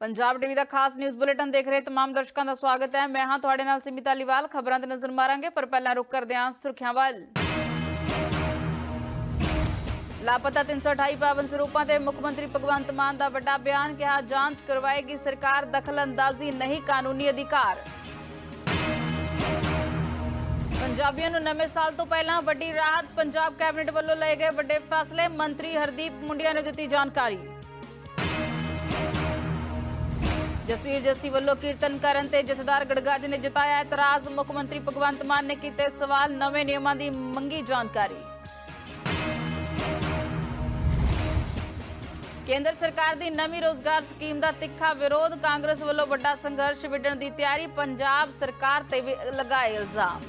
Punjab TV ਦਾ ਖਾਸ news bulletin ਦੇਖ ਰਹੇ ਤਮਾਮ ਦਰਸ਼ਕਾਂ ਦਾ ਸਵਾਗਤ ਹੈ। ਮੈਂ ਹਾਂ ਤੁਹਾਡੇ ਨਾਲ ਸਿਮਿਤਾ ਲੀਵਾਲ ਖਬਰਾਂ ਤੇ ਨਜ਼ਰ ਮਾਰਾਂਗੇ, ਪਰ ਪਹਿਲਾਂ ਰੁਕ ਕਰਦੇ ਹਾਂ ਸੁਰਖੀਆਂ ਵੱਲ। ਲਾਪਤਾ 328 ਪਾਵਨ ਸਰੂਪਾਂ ਤੇ ਮੁੱਖ ਮੰਤਰੀ ਭਗਵੰਤ ਮਾਨ ਦਾ ਵੱਡਾ ਬਿਆਨ ਕਿਹਾ, ਜਾਂਚ ਕਰਵਾਏਗੀ ਸਰਕਾਰ ਦਖਲਅੰਦਾਜ਼ੀ ਨਹੀਂ ਕਾਨੂੰਨੀ ਅਧਿਕਾਰ। ਪੰਜਾਬੀਆਂ ਨੂੰ ਨਵੇਂ ਸਾਲ ਤੋਂ ਪਹਿਲਾਂ ਵੱਡੀ ਰਾਹਤ ਪੰਜਾਬ ਕੈਬਨਿਟ ਵੱਲੋਂ ਲਏ ਗਏ ਵੱਡੇ ਫੈਸਲੇ। ਮੰਤਰੀ ਹਰਦੀਪ ਮੁੰਡਿਆ ਨੇ ਦਿੱਤੀ ਜਾਣਕਾਰੀ। ਜਸਵੀਰ ਜੱਸੀ ਵੱਲੋਂ ਕੀਰਤਨ ਕਰਨ ਤੇ ਜਥੇਦਾਰ ਗੜਗਾਜ ਨੇ ਜਤਾਇਆ ਇਤਰਾਜ਼। ਮੁੱਖ ਮੰਤਰੀ ਭਗਵੰਤ ਮਾਨ ਨੇ ਕੀਤੇ ਸਵਾਲ, ਨਵੇਂ ਨਿਯਮਾਂ ਦੀ ਮੰਗੀ ਜਾਣਕਾਰੀ। ਕੇਂਦਰ ਸਰਕਾਰ ਦੀ ਨਵੀਂ ਰੋਜ਼ਗਾਰ ਸਕੀਮ ਦਾ ਤਿੱਖਾ ਵਿਰੋਧ, ਕਾਂਗਰਸ ਵੱਲੋਂ ਵੱਡਾ ਸੰਘਰਸ਼ ਵਿੱਢਣ ਦੀ ਤਿਆਰੀ, ਪੰਜਾਬ ਸਰਕਾਰ ਤੇ ਵੀ ਲਗਾਏ ਇਲਜ਼ਾਮ।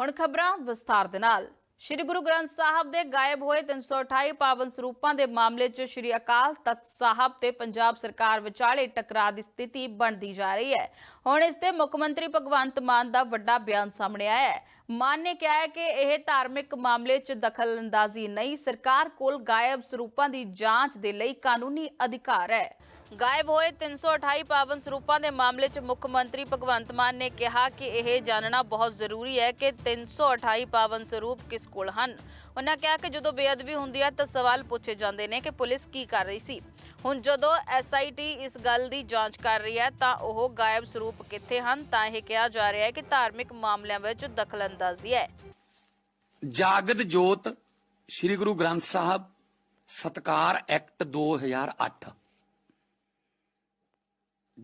ਹੁਣ ਖਬਰਾਂ ਵਿਸਥਾਰ ਦੇ ਨਾਲ। ਸ੍ਰੀ ਗੁਰੂ ਗ੍ਰੰਥ ਸਾਹਿਬ ਦੇ ਗਾਇਬ ਹੋਏ 328 ਪਾਵਨ ਸਰੂਪਾਂ ਦੇ ਮਾਮਲੇ 'ਚ ਸ੍ਰੀ ਅਕਾਲ ਤਖਤ ਸਾਹਿਬ ਤੇ ਪੰਜਾਬ ਸਰਕਾਰ ਵਿਚਾਲੇ ਟਕਰਾਅ ਦੀ ਸਥਿਤੀ ਬਣਦੀ ਜਾ ਰਹੀ ਹੈ। ਹੁਣ ਇਸ ਤੇ ਮੁੱਖ ਮੰਤਰੀ ਭਗਵੰਤ ਮਾਨ ਦਾ ਵੱਡਾ ਬਿਆਨ ਸਾਹਮਣੇ ਆਇਆ ਹੈ। ਮਾਨ ਨੇ ਕਿਹਾ ਹੈ ਕਿ ਇਹ ਧਾਰਮਿਕ ਮਾਮਲੇ 'ਚ ਦਖਲਅੰਦਾਜ਼ੀ ਨਹੀਂ, ਸਰਕਾਰ ਕੋਲ ਗਾਇਬ ਸਰੂਪਾਂ ਦੀ ਜਾਂਚ ਦੇ ਲਈ ਕਾਨੂੰਨੀ ਅਧਿਕਾਰ ਹੈ। ਗਾਇਬ ਹੋਏ 328 ਪਾਵਨ ਸਰੂਪਾਂ ਦੇ ਮਾਮਲੇ 'ਚ ਮੁੱਖ ਮੰਤਰੀ ਭਗਵੰਤ ਮਾਨ ਨੇ ਕਿਹਾ ਕਿ ਇਹ ਜਾਣਨਾ ਬਹੁਤ ਜ਼ਰੂਰੀ ਹੈ ਕਿ 328 ਪਾਵਨ ਸਰੂਪ ਕਿਸ ਕੋਲ ਹਨ। ਉਹਨਾਂ ਕਿਹਾ ਕਿ ਜਦੋਂ ਬੇਅਦਬੀ ਹੁੰਦੀ ਹੈ ਤਾਂ ਸਵਾਲ ਪੁੱਛੇ ਜਾਂਦੇ ਨੇ ਕਿ ਪੁਲਿਸ ਕੀ ਕਰ ਰਹੀ ਸੀ। ਹੁਣ ਜਦੋਂ ਐਸਆਈਟੀ ਇਸ ਗੱਲ ਦੀ ਜਾਂਚ ਕਰ ਰਹੀ ਹੈ ਤਾਂ ਉਹ ਗਾਇਬ ਸਰੂਪ ਕਿੱਥੇ ਹਨ ਤਾਂ ਇਹ ਕਿਹਾ ਜਾ ਰਿਹਾ ਹੈ ਕਿ ਧਾਰਮਿਕ ਮਾਮਲਿਆਂ ਵਿੱਚ ਦਖਲਅੰਦਾਜ਼ੀ ਹੈ। ਜਾਗਦ ਜੋਤ, ਸ੍ਰੀ ਗੁਰੂ ਗ੍ਰੰਥ ਸਾਹਿਬ, ਸਤਕਾਰ ਐਕਟ 2008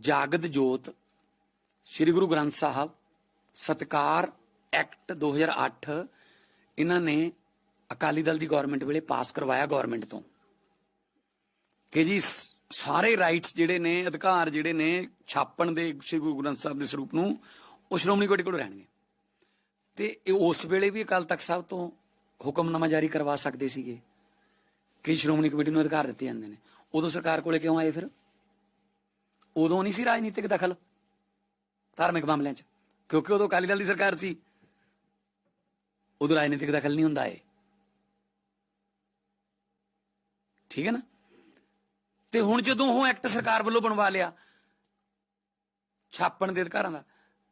ਜਾਗਦ ਜੋਤ, ਸ੍ਰੀ ਗੁਰੂ ਗ੍ਰੰਥ ਸਾਹਿਬ, ਸਤਕਾਰ ਐਕਟ 2008 ਇਹਨਾਂ ਨੇ ਅਕਾਲੀ ਦਲ ਦੀ ਗਵਰਨਮੈਂਟ ਵੇਲੇ ਪਾਸ ਕਰਵਾਇਆ ਗਵਰਨਮੈਂਟ ਤੋਂ। ਕਿ ਜੀ ਸਾਰੇ ਰਾਈਟਸ ਜਿਹੜੇ ਨੇ, ਅਧਿਕਾਰ ਜਿਹੜੇ ਨੇ, ਛਾਪਣ ਦੇ ਸ੍ਰੀ ਗੁਰੂ ਗ੍ਰੰਥ ਸਾਹਿਬ ਦੇ ਸਰੂਪ ਨੂੰ, ਉਹ ਸ਼੍ਰੋਮਣੀ ਕਮੇਟੀ ਕੋਲ ਰਹਿਣਗੇ। ਤੇ ਇਹ ਉਸ ਵੇਲੇ ਵੀ ਅਕਾਲ ਤਖਤ ਸਾਹਿਬ ਤੋਂ ਹੁਕਮਨਾਮਾ ਜਾਰੀ ਕਰਵਾ ਸਕਦੇ ਸੀਗੇ, ਕਿ ਸ਼੍ਰੋਮਣੀ ਕਮੇਟੀ ਨੂੰ ਅਧਿਕਾਰ ਦਿੱਤੇ ਜਾਂਦੇ ਨੇ। ਉਦੋਂ ਸਰਕਾਰ ਕੋਲੇ ਕਿਉਂ ਆਏ ਫਿਰ? ਉਦੋਂ ਨਹੀਂ ਸੀ ਰਾਜਨੀਤਿਕ ਦਖਲ ਧਾਰਮਿਕ ਮਾਮਲਿਆਂ 'ਚ, ਕਿਉਂਕਿ ਉਦੋਂ ਅਕਾਲੀ ਦਲ ਦੀ ਸਰਕਾਰ ਸੀ। ਉਦੋਂ ਰਾਜਨੀਤਿਕ ਦਖਲ ਨਹੀਂ ਹੁੰਦਾ ਏ ਠੀਕ ਹੈ ਨਾ? ਤੇ ਹੁਣ ਜਦੋਂ ਉਹ ਐਕਟ ਸਰਕਾਰ ਵੱਲੋਂ ਬਣਵਾ ਲਿਆ, ਛਾਪਣ ਦੇ ਅਧਿਕਾਰਾਂ ਦਾ,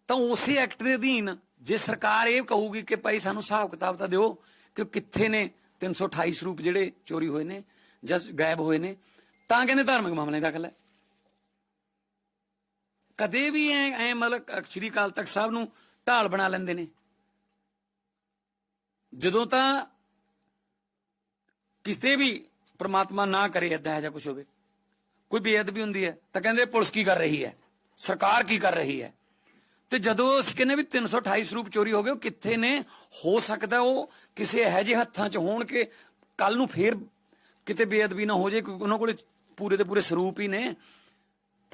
ਤਾਂ ਉਸੇ ਐਕਟ ਦੇ ਅਧੀਨ ਜੇ ਸਰਕਾਰ ਇਹ ਕਹੂਗੀ ਕਿ ਭਾਈ ਸਾਨੂੰ ਹਿਸਾਬ ਕਿਤਾਬ ਤਾਂ ਦਿਓ ਕਿ ਕਿੱਥੇ ਨੇ 328 ਸਰੂਪ ਜਿਹੜੇ ਚੋਰੀ ਹੋਏ ਨੇ ਜਾਂ ਗਾਇਬ ਹੋਏ ਨੇ, ਤਾਂ ਕਹਿੰਦੇ ਧਾਰਮਿਕ ਮਾਮਲੇ ਦਾਖਲ ਹੈ। ਕਦੇ ਵੀ ਐ ਐ ਮਤਲਬ ਸ਼੍ਰੀ ਅਕਾਲ ਤਖਤ ਸਾਹਿਬ ਨੂੰ ਢਾਲ ਬਣਾ ਲੈਂਦੇ ਨੇ। ਜਦੋਂ ਤਾਂ ਕਿਸੇ ਵੀ ਪ੍ਰਮਾਤਮਾ ਨਾ ਕਰੇ ਏਦਾਂ ਜਾਂ ਕੁਝ ਹੋਵੇ। ਕੋਈ ਬੇਅਦਬੀ ਹੁੰਦੀ ਹੈ ਤਾਂ ਕਹਿੰਦੇ ਪੁਲਿਸ ਕੀ ਕਰ ਰਹੀ ਹੈ? ਸਰਕਾਰ ਕੀ ਕਰ ਰਹੀ ਹੈ? ਤੇ ਜਦੋਂ ਅਸੀਂ ਕਹਿੰਦੇ ਵੀ 328 ਸਰੂਪ ਚੋਰੀ ਹੋ ਗਏ, ਉਹ ਕਿੱਥੇ ਨੇ? ਹੋ ਸਕਦਾ ਉਹ ਕਿਸੇ ਇਹੋ ਜਿਹੇ ਹੱਥਾਂ 'ਚ ਹੋਣ ਕਿ ਕੱਲ ਨੂੰ ਫੇਰ ਕਿਤੇ ਬੇਅਦਬੀ ਨਾ ਹੋ ਜਾਏ ਉਹਨਾਂ ਕੋਲੇ ਪੂਰੇ ਦੇ ਪੂਰੇ ਸਰੂਪ ਹੀ ਨੇ।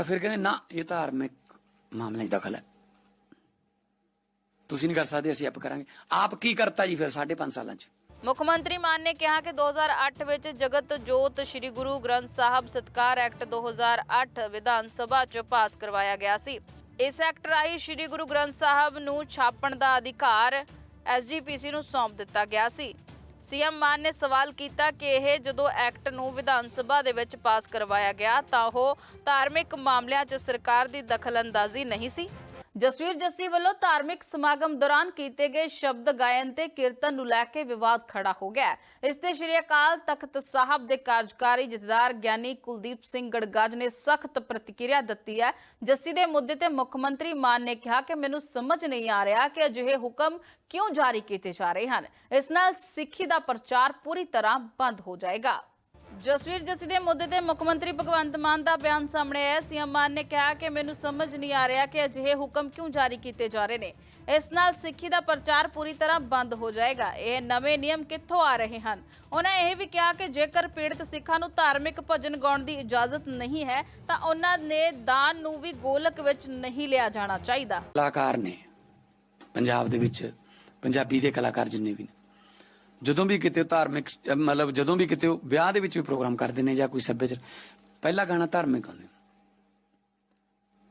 ਤਾਂ ਫਿਰ ਕਹਿੰਦੇ, ਨਾ, ਇਹ ਧਾਰਮਿਕ ਮਾਮਲੇ 'ਚ ਦਖਲ ਹੈ। ਤੁਸੀਂ ਨਹੀਂ ਕਰ ਸਕਦੇ, ਅਸੀਂ ਆਪ ਕਰਾਂਗੇ। ਆਪ ਕੀ ਕਰਤਾ ਜੀ ਫਿਰ 5.5 ਸਾਲਾਂ 'ਚ? ਮੁੱਖ ਮੰਤਰੀ ਮਾਨ ਨੇ ਕਿਹਾ ਕਿ 2008 ਵਿੱਚ ਜਗਤ ਜੋਤ ਸ੍ਰੀ ਗੁਰੂ ਗ੍ਰੰਥ ਸਾਹਿਬ ਸਤਕਾਰ ਐਕਟ 2008 ਵਿਧਾਨ ਸਭਾ 'ਚ ਪਾਸ ਕਰਵਾਇਆ ਗਿਆ ਸੀ। ਇਸ ਐਕਟ ਰਾਹੀਂ ਸ੍ਰੀ ਗੁਰੂ ਗ੍ਰੰਥ ਸਾਹਿਬ ਨੂੰ ਛਾਪਣ ਦਾ ਅਧਿਕਾਰ ਐਸਜੀਪੀਸੀ ਨੂੰ ਸੌਂਪ ਦਿੱਤਾ ਗਿਆ ਸੀ। ਸੀਐਮ ਮਾਨ ਨੇ ਸਵਾਲ ਕੀਤਾ ਕਿ ਇਹ ਜਦੋਂ ਐਕਟ ਨੂੰ ਵਿਧਾਨ ਸਭਾ ਦੇ ਵਿੱਚ ਪਾਸ ਕਰਵਾਇਆ ਗਿਆ ਤਾਂ ਉਹ ਧਾਰਮਿਕ ਮਾਮਲਿਆਂ 'ਚ ਸਰਕਾਰ ਦੀ ਦਖਲਅੰਦਾਜ਼ੀ ਨਹੀਂ ਸੀ। ਜਸਵੀਰ ਜੱਸੀ ਵੱਲੋਂ ਧਾਰਮਿਕ ਸਮਾਗਮ ਦੌਰਾਨ ਕੀਤੇ ਗਏ ਸ਼ਬਦ ਗਾਇਨ ਤੇ ਕੀਰਤਨ ਨੂੰ ਲੈ ਕੇ ਵਿਵਾਦ ਖੜਾ ਹੋ ਗਿਆ ਇਸ ਤੇ ਸ਼੍ਰੀ ਅਕਾਲ ਤਖਤ ਸਾਹਿਬ ਦੇ ਕਾਰਜਕਾਰੀ ਜਥੇਦਾਰ ਗਿਆਨੀ ਕੁਲਦੀਪ ਸਿੰਘ ਗੜਗਾਜ ਨੇ ਸਖਤ ਪ੍ਰਤੀਕਿਰਿਆ ਦਿੱਤੀ ਹੈ। ਜੱਸੀ ਦੇ ਮੁੱਦੇ ਤੇ ਮੁੱਖ ਮੰਤਰੀ ਮਾਨ ਨੇ ਕਿਹਾ ਕਿ ਮੈਨੂੰ ਸਮਝ ਨਹੀਂ ਆ ਰਿਹਾ ਕਿ ਅਜਿਹੇ ਹੁਕਮ ਕਿਉਂ ਜਾਰੀ ਕੀਤੇ ਜਾ ਰਹੇ ਹਨ। ਇਸ ਨਾਲ ਸਿੱਖੀ ਦਾ ਪ੍ਰਚਾਰ ਪੂਰੀ ਤਰ੍ਹਾਂ ਬੰਦ ਹੋ ਜਾਏਗਾ। ਜਸਵੀਰ ਜੱਸੀ ਦੇ ਮੁੱਦੇ ਤੇ ਮੁੱਖ ਮੰਤਰੀ ਭਗਵੰਤ ਮਾਨ ਦਾ ਬਿਆਨ ਸਾਹਮਣੇ ਆਇਆ। ਸੀਐਮ ਮਾਨ ਨੇ ਕਿਹਾ ਕਿ ਮੈਨੂੰ ਸਮਝ ਨਹੀਂ ਆ ਰਿਹਾ ਕਿ ਅਜਿਹੇ ਹੁਕਮ ਕਿਉਂ ਜਾਰੀ ਕੀਤੇ ਜਾ ਰਹੇ ਨੇ। ਇਸ ਨਾਲ ਸਿੱਖੀ ਦਾ ਪ੍ਰਚਾਰ ਪੂਰੀ ਤਰ੍ਹਾਂ ਬੰਦ ਹੋ ਜਾਏਗਾ। ਇਹ ਨਵੇਂ ਨਿਯਮ ਕਿੱਥੋਂ ਆ ਰਹੇ ਹਨ? ਉਹਨਾਂ ਇਹ ਵੀ ਕਿਹਾ ਕਿ ਜੇਕਰ ਪੀੜਤ ਸਿੱਖਾਂ ਨੂੰ ਧਾਰਮਿਕ ਭਜਨ ਗਾਉਣ ਦੀ ਇਜਾਜ਼ਤ ਨਹੀਂ ਹੈ, ਤਾਂ ਉਹਨਾਂ ਨੇ ਦਾਨ ਨੂੰ ਵੀ ਗੋਲਕ ਵਿੱਚ ਨਹੀਂ ਲਿਆ ਜਾਣਾ ਚਾਹੀਦਾ। ਕਲਾਕਾਰ ਨੇ ਪੰਜਾਬ ਦੇ ਵਿੱਚ ਪੰਜਾਬੀ ਦੇ ਕਲਾਕਾਰ ਜਿੰਨੇ ਵੀ ਨੇ ਜਦੋਂ ਵੀ ਕਿਤੇ ਧਾਰਮਿਕ ਮਤਲਬ ਜਦੋਂ ਵੀ ਕਿਤੇ ਉਹ ਵਿਆਹ ਦੇ ਵਿੱਚ ਵੀ ਪ੍ਰੋਗਰਾਮ ਕਰਦੇ ਨੇ ਜਾਂ ਕੋਈ ਸੱਭਿਆਚਾਰ ਪਹਿਲਾ ਗਾਣਾ ਧਾਰਮਿਕ ਗਾਉਂਦੇ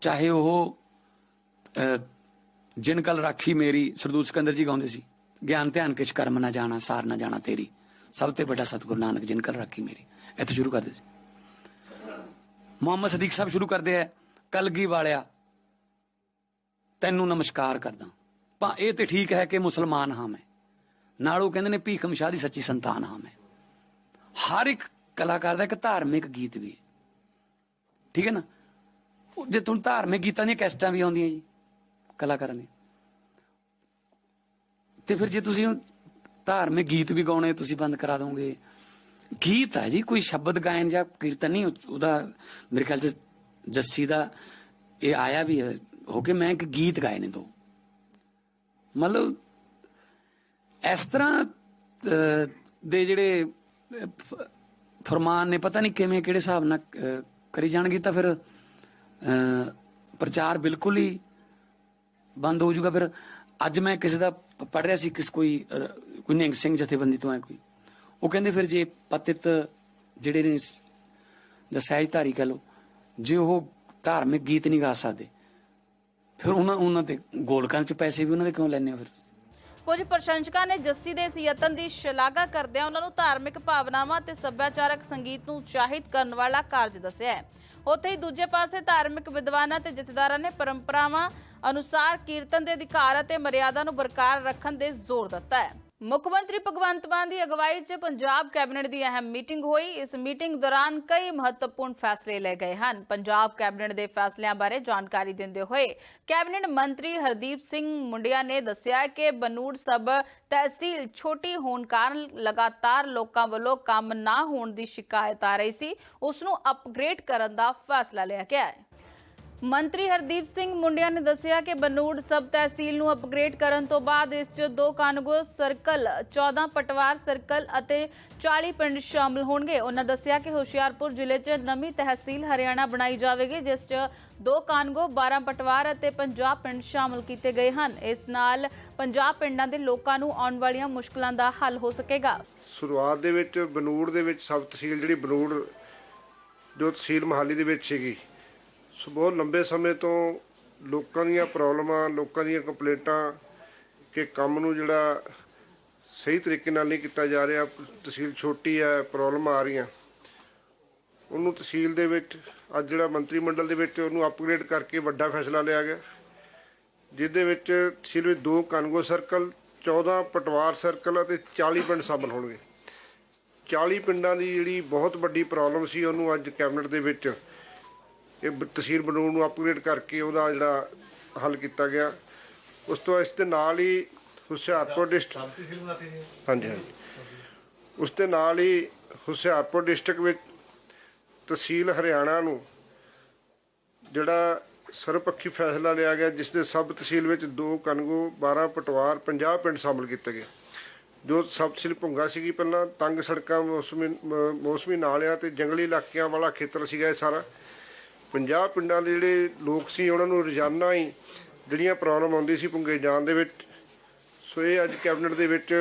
ਚਾਹੇ ਉਹ ਅਹ, ਜਿਨ ਕਲ ਰਾਖੀ ਮੇਰੀ ਸਰਦੂਲ ਸਿਕੰਦਰ ਜੀ ਗਾਉਂਦੇ ਸੀ। ਗਿਆਨ ਧਿਆਨ ਕਿਛ ਕਰਮ ਨਾ ਜਾਣਾ ਸਾਰ ਨਾ ਜਾਣਾ ਤੇਰੀ। ਸਭ ਤੋਂ ਵੱਡਾ ਸਤਿਗੁਰੂ ਨਾਨਕ ਜਿਨ ਕਰ ਰਾਖੀ ਮੇਰੀ। ਇੱਥੇ ਸ਼ੁਰੂ ਕਰਦੇ ਸੀ। ਮੁਹੰਮਦ ਸਦੀਕ ਸਾਹਿਬ ਸ਼ੁਰੂ ਕਰਦੇ ਆ ਕਲਗੀ ਵਾਲਿਆ ਤੈਨੂੰ ਨਮਸਕਾਰ ਕਰਦਾ। ਪਾ ਇਹ ਤੇ ਠੀਕ ਹੈ ਕਿ ਮੁਸਲਮਾਨ ਹਾਂ ਮੈਂ। ਨਾਲ ਉਹ ਕਹਿੰਦੇ ਨੇ ਭੀਖਮ ਸ਼ਾਹ ਦੀ ਸੱਚੀ ਸੰਤਾਨ ਹਾਂ ਮੈਂ। ਹਰ ਇੱਕ ਕਲਾਕਾਰ ਦਾ ਇੱਕ ਧਾਰਮਿਕ ਗੀਤ ਵੀ ਹੈ। ਠੀਕ ਹੈ ਨਾ? ਜੇ ਤੁਹਾਨੂੰ ਧਾਰਮਿਕ ਗੀਤਾਂ ਦੀਆਂ ਕੈਸਟਾਂ ਵੀ ਆਉਂਦੀਆਂ ਜੀ, ਕਲਾਕਾਰਾਂ ਦੀਆਂ। ਤੇ ਫਿਰ ਜੇ ਤੁਸੀਂ ਧਾਰਮਿਕ ਗੀਤ ਵੀ ਗਾਉਣੇ, ਤੁਸੀਂ ਬੰਦ ਕਰਾ ਦੋਗੇ। ਗੀਤ ਹੈ ਜੀ, ਕੋਈ ਸ਼ਬਦ ਗਾਇਨ ਜਾਂ ਕੀਰਤਨ ਨਹੀਂ, ਉਹਦਾ ਮੇਰੇ ਖਿਆਲ ਚ ਜੱਸੀ ਦਾ ਇਹ ਆਇਆ ਵੀ ਹੈ, ਹੋ ਕੇ ਮੈਂ ਇੱਕ ਗੀਤ ਗਾਏ ਨੇ ਦੋ। ਮਤਲਬ ਇਸ ਤਰ੍ਹਾਂ ਦੇ ਜਿਹੜੇ ਅਹ, ਫਰਮਾਨ ਨੇ ਪਤਾ ਨਹੀਂ ਕਿਵੇਂ ਕਿਹੜੇ ਹਿਸਾਬ ਨਾਲ ਕਰੀ ਜਾਣਗੇ ਤਾਂ ਫਿਰ ਪ੍ਰਚਾਰ ਬਿਲਕੁਲ ਹੀ ਬੰਦ ਹੋ ਜਾਊਗਾ। ਫਿਰ ਅੱਜ ਮੈਂ ਕਿਸੇ ਦਾ ਪੜ ਰਿਹਾ ਸੀ ਕਿਸ ਕੋਈ ਅਹ, ਕੋਈ ਨਿਹੰਗ ਸਿੰਘ ਜਥੇਬੰਦੀ ਤੋਂ ਹੈ ਕੋਈ। ਉਹ ਕਹਿੰਦੇ ਫਿਰ ਜੇ ਪਤਿਤ ਜਿਹੜੇ ਨੇ ਜਾਂ ਸਹਿਜਧਾਰੀ ਕਹ ਲੋ ਜੇ ਉਹ ਧਾਰਮਿਕ ਗੀਤ ਨਹੀਂ ਗਾ ਸਕਦੇ ਫਿਰ ਉਹਨਾਂ ਉਹਨਾਂ ਤੇ ਗੋਲਕਾਂ ਚ ਪੈਸੇ ਵੀ ਉਹਨਾਂ ਦੇ ਕਿਉਂ ਲੈਣੇ ਹੋ ਫਿਰ? ਕੁਝ ਪ੍ਰਸ਼ੰਸਕਾਂ ਨੇ ਜੱਸੀ ਦੇ ਇਸ ਯਤਨ ਦੀ ਸ਼ਲਾਘਾ ਕਰਦਿਆਂ ਉਹਨਾਂ ਨੂੰ ਧਾਰਮਿਕ ਭਾਵਨਾਵਾਂ ਤੇ ਸੱਭਿਆਚਾਰਕ ਸੰਗੀਤ ਨੂੰ ਉਤਸ਼ਾਹਿਤ ਕਰਨ ਵਾਲਾ ਕਾਰਜ ਦੱਸਿਆ ਹੈ। ਉੱਥੇ ਹੀ ਦੂਜੇ ਪਾਸੇ ਧਾਰਮਿਕ ਵਿਦਵਾਨਾਂ ਤੇ ਜਥੇਦਾਰਾਂ ਨੇ ਪਰੰਪਰਾਵਾਂ ਅਨੁਸਾਰ ਕੀਰਤਨ ਦੇ ਅਧਿਕਾਰ ਅਤੇ ਮਰਿਆਦਾ ਨੂੰ ਬਰਕਰਾਰ ਰੱਖਣ ਦੇ ਜ਼ੋਰ ਦਿੱਤਾ ਹੈ। ਮੁੱਖ ਮੰਤਰੀ ਭਗਵੰਤ ਮਾਨ ਦੀ ਅਗਵਾਈ 'ਚ ਪੰਜਾਬ ਕੈਬਨਿਟ ਦੀ ਅਹਿਮ ਮੀਟਿੰਗ ਹੋਈ। ਇਸ ਮੀਟਿੰਗ ਦੌਰਾਨ ਕਈ ਮਹੱਤਵਪੂਰਨ ਫੈਸਲੇ ਲਏ ਗਏ ਹਨ। ਪੰਜਾਬ ਕੈਬਨਿਟ ਦੇ ਫੈਸਲਿਆਂ ਬਾਰੇ ਜਾਣਕਾਰੀ ਦਿੰਦੇ ਹੋਏ ਕੈਬਨਿਟ ਮੰਤਰੀ ਹਰਦੀਪ ਸਿੰਘ ਮੁੰਡਿਆ ਨੇ ਦੱਸਿਆ ਕਿ ਬਨੂੜ ਸਬ ਤਹਿਸੀਲ ਛੋਟੀ ਹੋਣ ਕਾਰਨ ਲਗਾਤਾਰ ਲੋਕਾਂ ਵੱਲੋਂ ਕੰਮ ਨਾ ਹੋਣ ਦੀ ਸ਼ਿਕਾਇਤ ਆ ਰਹੀ ਸੀ। ਉਸ ਨੂੰ ਅਪਗ੍ਰੇਡ ਕਰਨ ਦਾ ਫੈਸਲਾ ਲਿਆ ਗਿਆ ਹੈ। ਮੰਤਰੀ ਹਰਦੀਪ ਸਿੰਘ ਮੁੰਡਿਆ ਨੇ ਦੱਸਿਆ ਕਿ ਬਨੂੜ ਸਬ ਤਹਿਸੀਲ ਨੂੰ ਅਪਗ੍ਰੇਡ ਕਰਨ ਤੋਂ ਬਾਅਦ ਇਸ 'ਚ ਦੋ ਕਾਨਗੋ ਸਰਕਲ 14 ਪਟਵਾਰ ਸਰਕਲ ਅਤੇ 40 ਪਿੰਡ ਸ਼ਾਮਲ ਹੋਣਗੇ। ਉਹਨਾਂ ਦੱਸਿਆ ਕਿ ਹੁਸ਼ਿਆਰਪੁਰ ਜ਼ਿਲ੍ਹੇ 'ਚ ਨਵੀਂ ਤਹਿਸੀਲ ਹਰਿਆਣਾ ਬਣਾਈ ਜਾਵੇਗੀ, ਜਿਸ 'ਚ ਦੋ ਕਾਨਗੋ 12 ਪਟਵਾਰ ਅਤੇ 50 ਪਿੰਡ ਸ਼ਾਮਲ ਕੀਤੇ ਗਏ ਹਨ। ਇਸ ਨਾਲ 50 ਪਿੰਡਾਂ ਦੇ ਲੋਕਾਂ ਨੂੰ ਆਉਣ ਵਾਲੀਆਂ ਮੁਸ਼ਕਲਾਂ ਦਾ ਹੱਲ ਹੋ ਸਕੇਗਾ। ਸ਼ੁਰੂਆਤ ਦੇ ਵਿੱਚ ਬਨੂੜ ਦੇ ਵਿੱਚ ਸਬ ਤਹਿਸੀਲ ਜਿਹੜੀ ਬਨੂੜ, ਜੋ ਤਹਿਸੀਲ ਮਹਾਲੀ ਦੇ ਵਿੱਚ ਸੀਗੀ ਸੋ, ਬਹੁਤ ਲੰਬੇ ਸਮੇਂ ਤੋਂ ਲੋਕਾਂ ਦੀਆਂ ਪ੍ਰੋਬਲਮਾਂ, ਲੋਕਾਂ ਦੀਆਂ ਕੰਪਲੇਂਟਾਂ ਕਿ ਕੰਮ ਨੂੰ ਜਿਹੜਾ ਸਹੀ ਤਰੀਕੇ ਨਾਲ ਨਹੀਂ ਕੀਤਾ ਜਾ ਰਿਹਾ, ਤਹਿਸੀਲ ਛੋਟੀ ਹੈ, ਪ੍ਰੋਬਲਮ ਆ ਰਹੀਆਂ। ਉਹਨੂੰ ਤਹਿਸੀਲ ਦੇ ਵਿੱਚ, ਅੱਜ ਜਿਹੜਾ ਮੰਤਰੀ ਮੰਡਲ ਦੇ ਵਿੱਚ ਉਹਨੂੰ ਅਪਗ੍ਰੇਡ ਕਰਕੇ ਵੱਡਾ ਫੈਸਲਾ ਲਿਆ ਗਿਆ। ਜਿਹਦੇ ਵਿੱਚ ਤਹਿਸੀਲ ਵਿੱਚ ਦੋ ਕਾਨਗੋ ਸਰਕਲ 14 ਪਟਵਾਰ ਸਰਕਲ ਅਤੇ 40 ਪਿੰਡ ਸ਼ਾਮਲ ਹੋਣਗੇ। 40 ਪਿੰਡਾਂ ਦੀ ਜਿਹੜੀ ਬਹੁਤ ਵੱਡੀ ਪ੍ਰੋਬਲਮ ਸੀ, ਉਹਨੂੰ ਅੱਜ ਕੈਬਨਿਟ ਦੇ ਵਿੱਚ ਇਹ ਤਹਿਸੀਲ ਬਣਾਉਣ ਨੂੰ ਅਪਗ੍ਰੇਡ ਕਰਕੇ ਉਹਦਾ ਜਿਹੜਾ ਹੱਲ ਕੀਤਾ ਗਿਆ। ਉਸ ਤੋਂ ਇਸ ਦੇ ਨਾਲ ਹੀ ਹੁਸ਼ਿਆਰਪੁਰ ਡਿਸਟ੍ਰਿਕਟ ਹਾਂਜੀ ਹਾਂਜੀ। ਉਸ ਦੇ ਨਾਲ ਹੀ ਹੁਸ਼ਿਆਰਪੁਰ ਡਿਸਟ੍ਰਿਕਟ ਵਿੱਚ ਤਹਿਸੀਲ ਹਰਿਆਣਾ ਨੂੰ ਜਿਹੜਾ ਸਰਵਪੱਖੀ ਫੈਸਲਾ ਲਿਆ ਗਿਆ ਜਿਸ ਦੇ ਸਬ ਤਹਿਸੀਲ ਵਿੱਚ ਦੋ ਕਨਗੋ 12 ਪਟਵਾਰ 50 ਪਿੰਡ ਸ਼ਾਮਲ ਕੀਤੇ ਗਏ। ਜੋ ਸਬ ਤਹਿਸੀਲ ਭੁੰਗਾ ਸੀਗੀ ਪਹਿਲਾਂ ਤੰਗ ਸੜਕਾਂ ਮੌਸਮੀ ਮੌਸਮੀ ਨਾਲਿਆਂ ਤੇ ਜੰਗਲੀ ਇਲਾਕਿਆਂ ਵਾਲਾ ਖੇਤਰ ਸੀਗਾ ਇਹ ਸਾਰਾ। 50 ਪਿੰਡਾਂ ਦੇ ਜਿਹੜੇ ਲੋਕ ਸੀ, ਉਹਨਾਂ ਨੂੰ ਰੋਜ਼ਾਨਾ ਹੀ ਜਿਹੜੀਆਂ ਪ੍ਰੋਬਲਮ ਆਉਂਦੀ ਸੀ ਭੁੰਗੇ ਜਾਣ ਦੇ ਵਿੱਚ। ਸੋ ਇਹ ਅੱਜ ਕੈਬਨਿਟ ਦੇ ਵਿੱਚ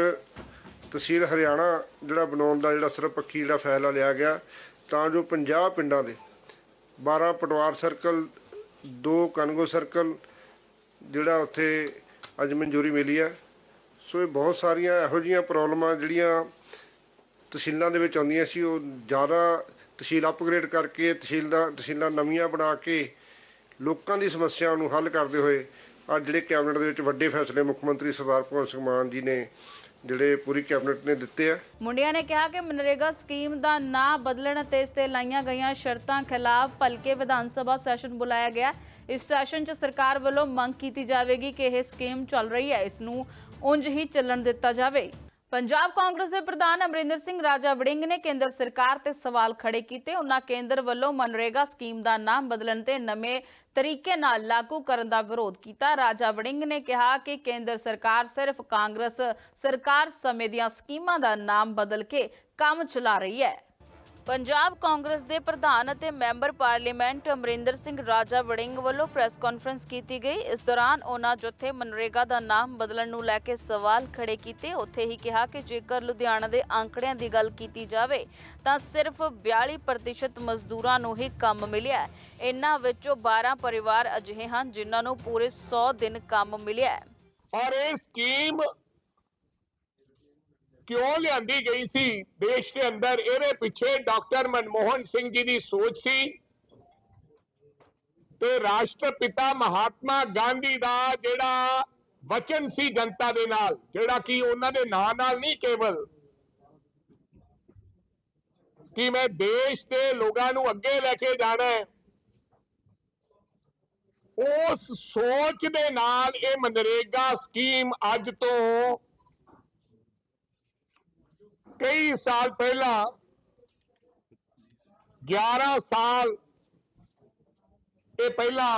ਤਹਿਸੀਲ ਹਰਿਆਣਾ ਜਿਹੜਾ ਬਣਾਉਣ ਦਾ ਜਿਹੜਾ ਸਰਵਪੱਖੀ ਜਿਹੜਾ ਫੈਸਲਾ ਲਿਆ ਗਿਆ, ਤਾਂ ਜੋ 50 ਪਿੰਡਾਂ ਦੇ 12 ਪਟਵਾਰ ਸਰਕਲ, ਦੋ ਕਨਗੋ ਸਰਕਲ ਜਿਹੜਾ ਉੱਥੇ ਅੱਜ ਮਨਜ਼ੂਰੀ ਮਿਲੀ ਹੈ। ਸੋ ਇਹ ਬਹੁਤ ਸਾਰੀਆਂ ਇਹੋ ਜਿਹੀਆਂ ਪ੍ਰੋਬਲਮਾਂ ਜਿਹੜੀਆਂ ਤਹਿਸੀਲਾਂ ਦੇ ਵਿੱਚ ਆਉਂਦੀਆਂ ਸੀ, ਉਹ ਜ਼ਿਆਦਾ ਤਹਿਸੀਲ ਅਪਗ੍ਰੇਡ ਕਰਕੇ ਤਹਿਸੀਲ ਦਾ ਤਹਿਸੀਲਾਂ ਨਵੀਆਂ ਬਣਾ ਕੇ ਲੋਕਾਂ ਦੀ ਸਮੱਸਿਆ ਨੂੰ ਹੱਲ ਕਰਦੇ ਹੋਏ ਅੱਜ ਜਿਹੜੇ ਕੈਬਨਿਟ ਦੇ ਵਿੱਚ ਵੱਡੇ ਫੈਸਲੇ ਮੁੱਖ ਮੰਤਰੀ ਸਰਦਾਰ ਭਗਵੰਤ ਸਿੰਘ ਮਾਨ ਜੀ ਨੇ ਜਿਹੜੇ ਪੂਰੀ ਕੈਬਨਿਟ ਨੇ ਦਿੱਤੇ ਆ। ਮੁੰਡਿਆ ਨੇ ਕਿਹਾ ਕਿ ਮਨਰੇਗਾ ਸਕੀਮ ਦਾ ਨਾਂ ਬਦਲਣ ਅਤੇ ਇਸ ਤੇ ਲਾਈਆਂ ਗਈਆਂ ਸ਼ਰਤਾਂ ਖਿਲਾਫ ਭਲਕੇ ਵਿਧਾਨ ਸਭਾ ਸੈਸ਼ਨ ਬੁਲਾਇਆ ਗਿਆ। ਇਸ ਸੈਸ਼ਨ 'ਚ ਸਰਕਾਰ ਵੱਲੋਂ ਮੰਗ ਕੀਤੀ ਜਾਵੇਗੀ ਕਿ ਇਹ ਸਕੀਮ ਚੱਲ ਰਹੀ ਹੈ। ਇਸ ਨੂੰ ਉਂਝ ਹੀ ਚੱਲਣ ਦਿੱਤਾ ਜਾਵੇ। ਪੰਜਾਬ ਕਾਂਗਰਸ ਦੇ ਪ੍ਰਧਾਨ ਅਮਰਿੰਦਰ ਸਿੰਘ ਰਾਜਾ ਵੜਿੰਗ ਨੇ ਕੇਂਦਰ ਸਰਕਾਰ ਤੇ ਸਵਾਲ ਖੜੇ ਕੀਤੇ। ਉਹਨਾਂ ਕੇਂਦਰ ਵੱਲੋਂ ਮਨਰੇਗਾ ਸਕੀਮ ਦਾ ਨਾਮ ਬਦਲਣ ਤੇ ਨਵੇਂ ਤਰੀਕੇ ਨਾਲ ਲਾਗੂ ਕਰਨ ਦਾ ਵਿਰੋਧ ਕੀਤਾ। ਰਾਜਾ ਵੜਿੰਗ ਨੇ ਕਿਹਾ ਕਿ ਕੇਂਦਰ ਸਰਕਾਰ ਸਿਰਫ ਕਾਂਗਰਸ ਸਰਕਾਰ ਸਮੇਂ ਦੀਆਂ ਸਕੀਮਾਂ ਦਾ ਨਾਮ ਬਦਲ ਕੇ ਕੰਮ ਚਲਾ ਰਹੀ ਹੈ। ਪੰਜਾਬ ਕਾਂਗਰਸ ਦੇ ਪ੍ਰਧਾਨ ਅਤੇ ਮੈਂਬਰ ਪਾਰਲੀਮੈਂਟ ਅਮਰਿੰਦਰ ਸਿੰਘ ਰਾਜਾ ਵੜਿੰਗ ਵੱਲੋਂ ਪ੍ਰੈਸ ਕਾਨਫਰੰਸ ਕੀਤੀ ਗਈ। ਇਸ ਦੌਰਾਨ ਉਹਨਾਂ ਜਿੱਥੇ ਮਨਰੇਗਾ ਦਾ ਨਾਮ ਬਦਲਣ ਨੂੰ ਲੈ ਕੇ ਸਵਾਲ ਖੜੇ ਕੀਤੇ। ਉੱਥੇ ਹੀ ਕਿਹਾ ਕਿ ਜੇਕਰ ਲੁਧਿਆਣਾ ਦੇ ਅੰਕੜਿਆਂ ਦੀ ਗੱਲ ਕੀਤੀ ਜਾਵੇ, ਤਾਂ ਸਿਰਫ 42% ਮਜ਼ਦੂਰਾਂ ਨੂੰ ਹੀ ਕੰਮ ਮਿਲਿਆ ਇਹਨਾਂ ਵਿੱਚੋਂ 12 ਪਰਿਵਾਰ ਅਜਿਹੇ ਹਨ ਜਿਨ੍ਹਾਂ ਨੂੰ ਪੂਰੇ 100 ਦਿਨ ਕੰਮ ਮਿਲਿਆ ਔਰ ਇਹ ਸਕੀਮ ਕਿਉਂ ਲਿਆਂਦੀ ਗਈ ਸੀ? ਦੇਸ਼ ਦੇ ਅੰਦਰ ਇਹਦੇ ਪਿੱਛੇ ਡਾਕਟਰ ਮਨਮੋਹਨ ਸਿੰਘ ਜੀ ਦੀ ਸੋਚ ਸੀ ਤੇ ਰਾਸ਼ਟਰਪਿਤਾ ਮਹਾਤਮਾ ਗਾਂਧੀ ਦਾ ਜਿਹੜਾ ਵਚਨ ਸੀ ਜਨਤਾ ਦੇ ਨਾਲ, ਜਿਹੜਾ ਕਿ ਉਹਨਾਂ ਦੇ ਨਾਂ ਨਾਲ ਨਹੀਂ ਕੇਵਲ ਕਿ ਮੈਂ ਦੇਸ਼ ਦੇ ਲੋਕਾਂ ਨੂੰ ਅੱਗੇ ਲੈ ਕੇ ਜਾਣਾ ਹੈ, ਉਸ ਸੋਚ ਦੇ ਨਾਲ ਇਹ ਮਨਰੇਗਾ ਸਕੀਮ ਅੱਜ ਤੋਂ ਕਈ ਸਾਲ ਪਹਿਲਾਂ 11 ਸਾਲ ਇਹ ਪਹਿਲਾਂ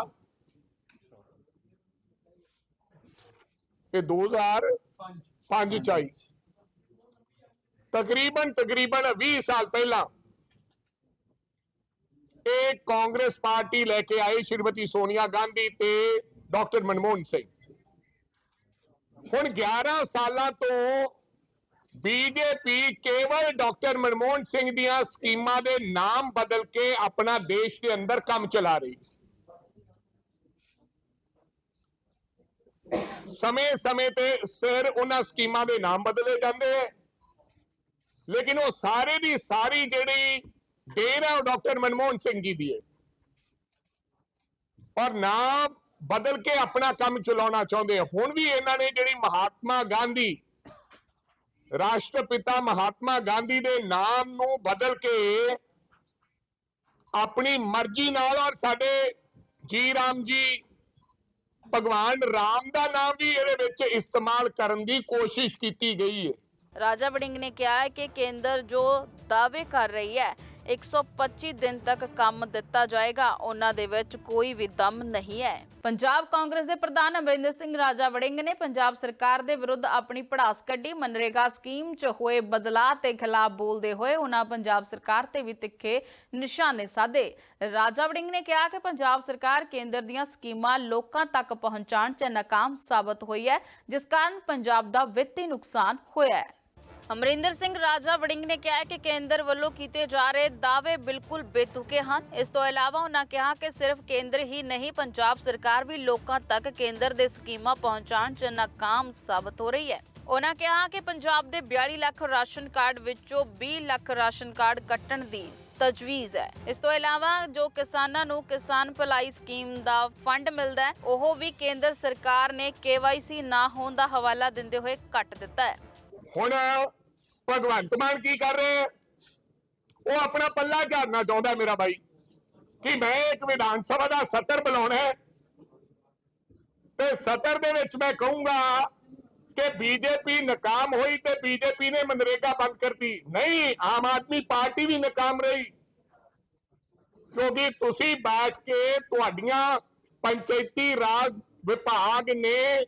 ਇਹ 2005 ਚ ਆਈ ਤਕਰੀਬਨ ਤਕਰੀਬਨ 20 ਸਾਲ ਪਹਿਲਾਂ ਇਹ ਕਾਂਗਰਸ ਪਾਰਟੀ ਲੈ ਕੇ ਆਏ ਸ਼੍ਰੀਮਤੀ ਸੋਨੀਆ ਗਾਂਧੀ ਤੇ ਡਾਕਟਰ ਮਨਮੋਹਨ ਸਿੰਘ ਹੁਣ 11 ਸਾਲਾਂ ਤੋਂ ਬੀਜੇਪੀ ਕੇਵਲ ਡਾਕਟਰ ਮਨਮੋਹਨ ਸਿੰਘ ਦੀਆਂ ਸਕੀਮਾਂ ਦੇ ਨਾਮ ਬਦਲ ਕੇ ਆਪਣਾ ਦੇਸ਼ ਦੇ ਅੰਦਰ ਕੰਮ ਚਲਾ ਰਹੀ। ਸਮੇਂ ਸਮੇਂ ਤੇ ਸਿਰ ਉਹਨਾਂ ਸਕੀਮਾਂ ਦੇ ਨਾਮ ਬਦਲੇ ਜਾਂਦੇ ਹੈ ਲੇਕਿਨ ਉਹ ਸਾਰੇ ਦੀ ਸਾਰੀ ਜਿਹੜੀ ਦੇਰ ਹੈ ਉਹ ਡਾਕਟਰ ਮਨਮੋਹਨ ਸਿੰਘ ਜੀ ਦੀ ਹੈ ਔਰ ਨਾਮ ਬਦਲ ਕੇ ਆਪਣਾ ਕੰਮ ਚਲਾਉਣਾ ਚਾਹੁੰਦੇ। ਹੁਣ ਵੀ ਇਹਨਾਂ ਨੇ ਜਿਹੜੀ ਮਹਾਤਮਾ ਗਾਂਧੀ ਰਾਸ਼ਟਰਪਿਤਾ ਮਹਾਤਮਾ ਗਾਂਧੀ ਦੇ ਨਾਮ ਨੂੰ ਬਦਲ ਕੇ ਆਪਣੀ ਮਰਜ਼ੀ ਨਾਲ ਔਰ ਸਾਡੇ ਜੀ ਰਾਮ ਜੀ, ਭਗਵਾਨ ਰਾਮ ਦਾ ਨਾਮ ਵੀ ਇਹਦੇ ਵਿੱਚ ਇਸਤੇਮਾਲ ਕਰਨ ਦੀ ਕੋਸ਼ਿਸ਼ ਕੀਤੀ ਗਈ ਹੈ। ਰਾਜਾ ਵੜਿੰਗ ਨੇ ਕਿਹਾ ਹੈ ਕਿ ਕੇਂਦਰ ਜੋ ਦਾਅਵੇ ਕਰ ਰਹੀ ਹੈ 125 ਦਿਨ ਤੱਕ ਕੰਮ ਦਿੱਤਾ ਜਾਏਗਾ। ਉਹਨਾਂ ਦੇ ਵਿੱਚ ਕੋਈ ਵੀ ਦਮ ਨਹੀਂ ਹੈ। ਪੰਜਾਬ ਕਾਂਗਰਸ ਦੇ ਪ੍ਰਧਾਨ ਅਮਰਿੰਦਰ ਸਿੰਘ ਰਾਜਾ ਵੜਿੰਗ ਨੇ ਪੰਜਾਬ ਸਰਕਾਰ ਦੇ ਵਿਰੁੱਧ ਆਪਣੀ ਪੜਾਸ ਕੱਢੀ। ਮਨਰੇਗਾ ਸਕੀਮ 'ਚ ਹੋਏ ਬਦਲਾਅ ਤੇ ਖਿਲਾਫ ਬੋਲਦੇ ਹੋਏ ਉਹਨਾਂ ਪੰਜਾਬ ਸਰਕਾਰ ਤੇ ਵੀ ਤਿੱਖੇ ਨਿਸ਼ਾਨੇ ਸਾਧੇ। ਰਾਜਾ ਵੜਿੰਗ ਨੇ ਕਿਹਾ ਕਿ ਪੰਜਾਬ ਸਰਕਾਰ ਕੇਂਦਰ ਦੀਆਂ ਸਕੀਮਾਂ ਲੋਕਾਂ ਤੱਕ ਪਹੁੰਚਾਉਣ 'ਚ ਨਾਕਾਮ ਸਾਬਤ ਹੋਈ ਹੈ, ਜਿਸ ਕਾਰਨ ਪੰਜਾਬ ਦਾ ਵਿੱਤੀ ਨੁਕਸਾਨ ਹੋਇਆ ਹੈ। ਅਮਰਿੰਦਰ ਸਿੰਘ ਰਾਜਾ ਵੜਿੰਗ ਨੇ ਕਿਹਾ ਕਿ ਕੇਂਦਰ ਵੱਲੋਂ ਕੀਤੇ ਜਾ ਰਹੇ ਦਾਅਵੇ ਬਿਲਕੁਲ ਬੇਤੁਕੇ ਹਨ। ਇਸ ਤੋਂ ਇਲਾਵਾ ਉਹਨਾਂ ਕਿਹਾ ਕਿ ਸਿਰਫ ਕੇਂਦਰ ਹੀ ਨਹੀਂ, ਪੰਜਾਬ ਸਰਕਾਰ ਵੀ ਲੋਕਾਂ ਤੱਕ ਕੇਂਦਰ ਦੇ ਸਕੀਮਾਂ ਪਹੁੰਚਾਉਣ 'ਚ ਨਾਕਾਮ ਸਾਬਤ ਹੋ ਰਹੀ ਹੈ। ਉਹਨਾਂ ਕਿਹਾ ਕਿ ਪੰਜਾਬ ਦੇ 42 ਲੱਖ ਰਾਸ਼ਨ ਕਾਰਡ ਵਿੱਚੋਂ 20 ਲੱਖ ਰਾਸ਼ਨ ਕਾਰਡ ਕੱਟਣ ਦੀ ਤਜਵੀਜ਼ ਹੈ। ਇਸ ਤੋਂ ਇਲਾਵਾ ਜੋ ਕਿਸਾਨਾਂ ਨੂੰ ਕਿਸਾਨ ਭਲਾਈ ਸਕੀਮ ਦਾ ਫੰਡ ਮਿਲਦਾ ਹੈ, ਉਹ ਵੀ ਕੇਂਦਰ ਸਰਕਾਰ ਨੇ KYC ਨਾ ਹੋਣ ਦਾ ਹਵਾਲਾ ਦਿੰਦੇ ਹੋਏ ਕੱਟ ਦਿੱਤਾ ਹੈ। ਹੁਣ ਭਗਵੰਤ ਮਾਨ ਕੀ ਕਰ ਰਹੇ ਉਹ ਆਪਣਾ ਪੱਲਾ ਝਾੜਨਾ ਚਾਹੁੰਦਾ ਮੇਰਾ ਬਾਈ, ਕਿ ਮੈਂ ਇੱਕ ਵਿਧਾਨ ਸਭਾ ਦਾ ਸੱਤਰ ਬੁਲਾਉਣਾ ਹੈ। ਤੇ ਸੱਤਰ ਦੇ ਵਿੱਚ ਮੈਂ ਕਹੂੰਗਾ ਕਿ ਬੀਜੇਪੀ ਨਾਕਾਮ ਹੋਈ ਤੇ ਬੀਜੇਪੀ ਨੇ ਮਨਰੇਗਾ ਬੰਦ ਕਰਤੀ। ਨਹੀਂ, ਆਮ ਆਦਮੀ ਪਾਰਟੀ ਵੀ ਨਾਕਾਮ ਰਹੀ। ਕਿਉਂਕਿ ਤੁਸੀਂ ਬੈਠ ਕੇ ਤੁਹਾਡੀਆਂ ਪੰਚਾਇਤੀ ਰਾਜ ਵਿਭਾਗ ਨੇ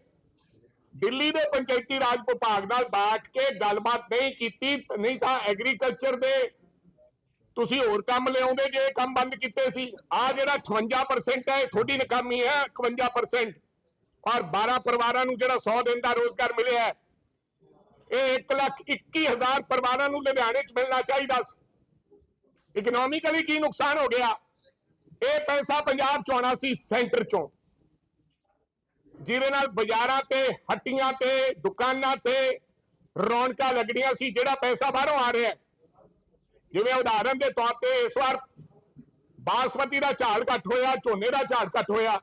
ਦਿੱਲੀ ਦੇ ਪੰਚਾਇਤੀ ਰਾਜ ਵਿਭਾਗ ਨਾਲ ਬੈਠ ਕੇ ਗੱਲਬਾਤ ਨਹੀਂ ਕੀਤੀ, ਨਹੀਂ ਤਾਂ ਐਗਰੀਕਲਚਰ ਦੇ ਤੁਸੀਂ ਹੋਰ ਕੰਮ ਲਿਆਉਂਦੇ ਜੇ ਕੰਮ ਬੰਦ ਕੀਤੇ ਸੀ। ਆ ਜਿਹੜਾ 58% ਹੈ, ਇਹ ਨਕਾਮੀ ਹੈ 51% ਔਰ 12 ਪਰਿਵਾਰਾਂ ਨੂੰ ਜਿਹੜਾ 100 ਦਿਨ ਦਾ ਰੋਜ਼ਗਾਰ ਮਿਲਿਆ ਹੈ, ਇਹ 1 ਲੱਖ 21 ਹਜ਼ਾਰ ਪਰਿਵਾਰਾਂ ਨੂੰ ਲੁਧਿਆਣੇ 'ਚ ਮਿਲਣਾ ਚਾਹੀਦਾ ਸੀ। ਇਕਨੋਮਿਕਲੀ ਕੀ ਨੁਕਸਾਨ ਹੋ ਗਿਆ? ਇਹ ਪੈਸਾ ਪੰਜਾਬ 'ਚ ਆਉਣਾ ਸੀ, ਸੈਂਟਰ 'ਚੋਂ। ਜਿਹਦੇ ਨਾਲ ਬਾਜ਼ਾਰਾਂ ਤੇ, ਹੱਟੀਆਂ ਤੇ, ਦੁਕਾਨਾਂ ਤੇ ਰੌਣਕਾਂ ਲੱਗਣੀਆਂ ਸੀ, ਜਿਹੜਾ ਪੈਸਾ ਬਾਹਰੋਂ ਆ ਰਿਹਾ ਜਿਵੇਂ ਉਦਾਹਰਨ ਦੇ ਤੌਰ ਤੇ ਇਸ ਵਾਰ ਬਾਸਮਤੀ ਦਾ ਝਾੜ ਘੱਟ ਹੋਇਆ, ਝੋਨੇ ਦਾ ਝਾੜ ਘੱਟ ਹੋਇਆ।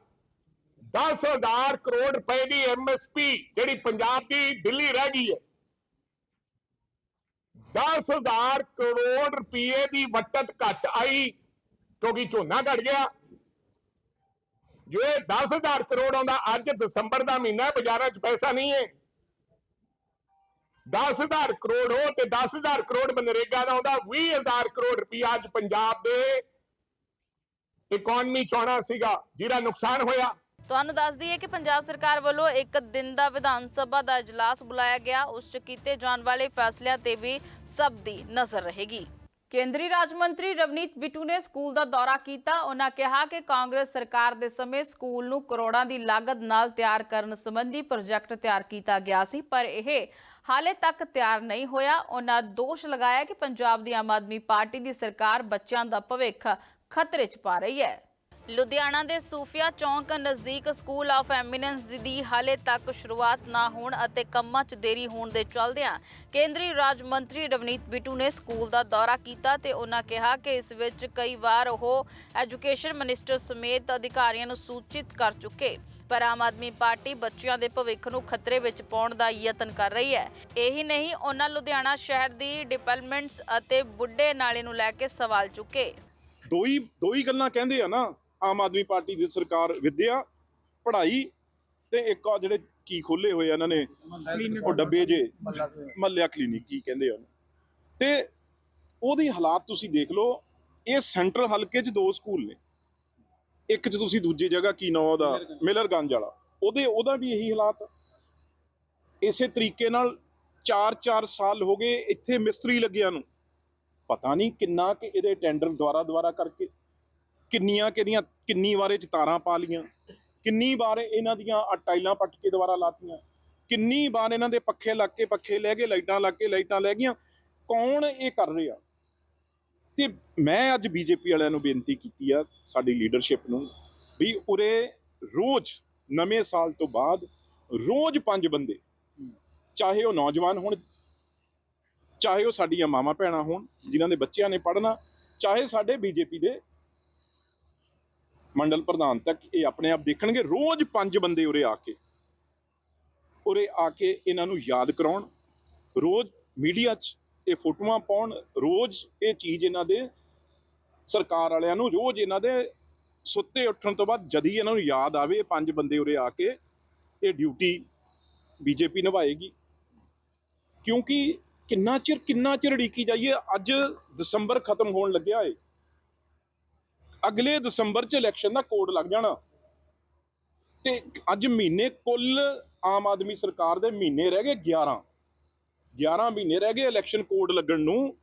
10000 ਕਰੋੜ ਰੁਪਏ ਦੀ ਐਮਐਸਪੀ ਜਿਹੜੀ ਪੰਜਾਬ ਦੀ ਦਿੱਲੀ ਰਹਿ ਗਈ ਹੈ। 10000 ਕਰੋੜ ਰੁਪਏ ਦੀ ਵਟਤ ਘੱਟ ਆਈ, ਕਿਉਂਕਿ ਝੋਨਾ ਘਟ ਗਿਆ। ਜੋ ਇਹ 10000 ਕਰੋੜ ਆਉਂਦਾ, ਅੱਜ ਦਸੰਬਰ ਦਾ ਮਹੀਨਾ ਬਾਜ਼ਾਰਾਂ 'ਚ ਪੈਸਾ ਨਹੀਂ ਹੈ। 10000 ਕਰੋੜ ਹੋ ਤੇ 10000 ਕਰੋੜ ਮਨਰੇਗਾ ਦਾ ਆਉਂਦਾ 20000 ਕਰੋੜ ਰੁਪਇਆ ਅੱਜ ਪੰਜਾਬ ਦੇ ਇਕਨੋਮੀ ਚ ਸੀਗਾ, ਜਿਹਦਾ ਨੁਕਸਾਨ ਹੋਇਆ। ਤੁਹਾਨੂੰ ਦੱਸ ਦਈਏ ਕਿ ਪੰਜਾਬ ਸਰਕਾਰ ਵੱਲੋਂ ਇੱਕ ਦਿਨ ਦਾ ਵਿਧਾਨ ਸਭਾ ਦਾ ਇਜਲਾਸ ਬੁਲਾਇਆ ਗਿਆ, ਉਸ 'ਚ ਕੀਤੇ ਜਾਣ ਵਾਲੇ ਫੈਸਲਿਆਂ ਤੇ ਵੀ ਸਭ ਦੀ ਨਜ਼ਰ ਰਹੇਗੀ। ਕੇਂਦਰੀ ਰਾਜ ਮੰਤਰੀ ਰਵਨੀਤ ਬਿੱਟੂ ਨੇ ਸਕੂਲ ਦਾ ਦੌਰਾ ਕੀਤਾ। ਉਹਨਾਂ ਕਿਹਾ ਕਿ ਕਾਂਗਰਸ ਸਰਕਾਰ ਦੇ ਸਮੇਂ ਸਕੂਲ ਨੂੰ ਕਰੋੜਾਂ ਦੀ ਲਾਗਤ ਨਾਲ ਤਿਆਰ ਕਰਨ ਸੰਬੰਧੀ ਪ੍ਰੋਜੈਕਟ ਤਿਆਰ ਕੀਤਾ ਗਿਆ ਸੀ, ਪਰ ਇਹ ਹਾਲੇ ਤੱਕ ਤਿਆਰ ਨਹੀਂ ਹੋਇਆ। ਉਹਨਾਂ ਦੋਸ਼ ਲਗਾਇਆ ਕਿ ਪੰਜਾਬ ਦੀ ਆਮ ਆਦਮੀ ਪਾਰਟੀ ਦੀ ਸਰਕਾਰ ਬੱਚਿਆਂ ਦਾ ਭਵਿੱਖ ਖਤਰੇ 'ਚ ਪਾ ਰਹੀ ਹੈ। ਲੁਧਿਆਣਾ ਦੇ ਸੂਫੀਆ ਚੌਂਕ ਨਜ਼ਦੀਕ ਸਕੂਲ ਆਫ ਐਮੀਨੈਂਸ ਦੀ ਹਾਲੇ ਤੱਕ ਸ਼ੁਰੂਆਤ ਨਾ ਹੋਣ ਅਤੇ ਕੰਮਾਂ 'ਚ ਦੇਰੀ ਹੋਣ ਦੇ ਚੱਲਦਿਆਂ ਕੇਂਦਰੀ ਰਾਜ ਮੰਤਰੀ ਰਵਨੀਤ ਬਿੱਟੂ ਨੇ ਸਕੂਲ ਦਾ ਦੌਰਾ ਕੀਤਾ ਤੇ ਉਹਨਾਂ ਕਿਹਾ ਕਿ ਇਸ ਵਿੱਚ ਕਈ ਵਾਰ ਉਹ ਐਜੂਕੇਸ਼ਨ ਮਿਨਿਸਟਰ ਸਮੇਤ ਅਧਿਕਾਰੀਆਂ ਨੂੰ ਸੂਚਿਤ ਕਰ ਚੁੱਕੇ, ਪਰ ਆਮ ਆਦਮੀ ਪਾਰਟੀ ਬੱਚਿਆਂ ਦੇ ਭਵਿੱਖ ਨੂੰ ਖਤਰੇ ਵਿੱਚ ਪਾਉਣ ਦਾ ਯਤਨ ਕਰ ਰਹੀ ਹੈ। ਇਹੀ ਨਹੀਂ, ਉਹਨਾਂ ਲੁਧਿਆਣਾ ਸ਼ਹਿਰ ਦੀ ਡਿਵੈਲਪਮੈਂਟਸ ਅਤੇ ਬੁੱਢੇ ਨਾਲੇ ਨੂੰ ਲੈ ਕੇ ਸਵਾਲ ਚੁੱਕੇ। ਦੋ ਹੀ ਦੋ ਹੀ ਗੱਲਾਂ ਕਹਿੰਦੇ ਆ ਨਾ ਆਮ ਆਦਮੀ ਪਾਰਟੀ ਦੀ ਸਰਕਾਰ ਵਿੱਦਿਆ, ਪੜ੍ਹਾਈ ਤੇ ਇੱਕ ਆ ਜਿਹੜੇ ਕੀ ਖੋਲੇ ਹੋਏ ਆ ਇਹਨਾਂ ਨੇ, ਉਹ ਡੱਬੇ ਜੇ, ਮੱਲਿਆ ਕਲੀਨਿਕ ਕੀ ਕਹਿੰਦੇ ਆ ਉਹਨੂੰ। ਤੇ ਉਹਦੀ ਹਾਲਾਤ ਤੁਸੀਂ ਦੇਖ ਲਓ, ਇਹ ਸੈਂਟਰਲ ਹਲਕੇ 'ਚ ਦੋ ਸਕੂਲ ਨੇ। ਇੱਕ 'ਚ ਤੁਸੀਂ ਦੂਜੀ ਜਗ੍ਹਾ ਕੀ ਨਾਂ ਉਹਦਾ ਮਿਲਰਗੰਜ ਵਾਲਾ। ਉਹਦੇ, ਉਹਦਾ ਵੀ ਇਹੀ ਹਾਲਾਤ। ਇਸੇ ਤਰੀਕੇ ਨਾਲ 4-4 ਸਾਲ ਹੋ ਗਏ ਇੱਥੇ ਮਿਸਤਰੀ ਲੱਗਿਆ ਨੂੰ। ਪਤਾ ਨਹੀਂ ਕਿੰਨਾ ਕਿ ਇਹਦੇ ਟੈਂਡਰ ਦੁਆਰਾ ਦੁਆਰਾ ਕਰਕੇ ਕਿੰਨੀਆਂ ਕਿਹਦੀਆਂ ਕਿੰਨੀ ਵਾਰੇ ਚ ਤਾਰਾਂ ਪਾ ਲੀਆਂ ਕਿੰਨੀ ਵਾਰ ਇਹਨਾਂ ਦੀਆਂ ਆਹ ਟਾਈਲਾਂ ਪੱਟ ਕੇ ਦੁਬਾਰਾ ਲਾਤੀਆਂ, ਕਿੰਨੀ ਵਾਰ ਇਹਨਾਂ ਦੇ ਪੱਖੇ ਲੱਗ ਕੇ ਪੱਖੇ ਲੈ ਗਏ, ਲਾਈਟਾਂ ਲੱਗ ਕੇ ਲਾਈਟਾਂ ਲੈ ਗਈਆਂ, ਕੌਣ ਇਹ ਕਰ ਰਿਹਾ? ਤੇ ਮੈਂ ਅੱਜ ਬੀਜੇਪੀ ਵਾਲਿਆਂ ਨੂੰ ਬੇਨਤੀ ਕੀਤੀ ਆ, ਸਾਡੀ ਲੀਡਰਸ਼ਿਪ ਨੂੰ, ਵੀ ਉਰੇ ਰੋਜ਼, ਨਵੇਂ ਸਾਲ ਤੋਂ ਬਾਅਦ ਰੋਜ਼ ਪੰਜ ਬੰਦੇ, ਚਾਹੇ ਉਹ ਨੌਜਵਾਨ ਹੋਣ, ਚਾਹੇ ਉਹ ਸਾਡੀਆਂ ਮਾਵਾਂ ਭੈਣਾਂ ਹੋਣ, ਜਿਨ੍ਹਾਂ ਦੇ ਬੱਚਿਆਂ ਨੇ ਪੜ੍ਹਨਾ, ਚਾਹੇ ਸਾਡੇ ਬੀਜੇਪੀ ਦੇ ਮੰਡਲ ਪ੍ਰਧਾਨ ਤੱਕ ਇਹ ਆਪਣੇ ਆਪ ਦੇਖਣਗੇ, ਰੋਜ਼ ਪੰਜ ਬੰਦੇ ਉਰੇ ਆ ਕੇ। ਉਰੇ ਆ ਕੇ ਇਹਨਾਂ ਨੂੰ ਯਾਦ ਕਰਾਉਣ, ਰੋਜ਼ ਮੀਡੀਆ 'ਚ ਇਹ ਫੋਟੋਆਂ ਪਾਉਣ, ਰੋਜ਼ ਇਹ ਚੀਜ਼ ਇਹਨਾਂ ਦੇ ਸਰਕਾਰ ਵਾਲਿਆਂ ਨੂੰ, ਰੋਜ਼ ਇਹਨਾਂ ਦੇ ਸੁੱਤੇ ਉੱਠਣ ਤੋਂ ਬਾਅਦ ਜਦ ਹੀ ਇਹਨਾਂ ਨੂੰ ਯਾਦ ਆਵੇ ਪੰਜ ਬੰਦੇ ਉਰੇ ਆ ਕੇ ਇਹ ਡਿਊਟੀ ਬੀਜੇਪੀ ਨਿਭਾਏਗੀ। ਕਿਉਂਕਿ ਕਿੰਨਾ ਚਿਰ ਕਿੰਨਾ ਚਿਰ ਢੀਕੀ ਜਾਈਏ, ਅੱਜ ਦਸੰਬਰ ਖਤਮ ਹੋਣ ਲੱਗਿਆ ਏ। ਅਗਲੇ ਦਸੰਬਰ ਚ ਇਲੈਕਸ਼ਨ ਦਾ ਕੋਡ ਲੱਗ ਜਾਣਾ। ਤੇ ਅੱਜ ਮਹੀਨੇ ਕੁੱਲ ਆਮ ਆਦਮੀ ਸਰਕਾਰ ਦੇ ਮਹੀਨੇ ਰਹਿ ਗਏ 11 11 ਮਹੀਨੇ ਰਹਿ ਗਏ ਇਲੈਕਸ਼ਨ ਕੋਡ ਲੱਗਣ ਨੂੰ।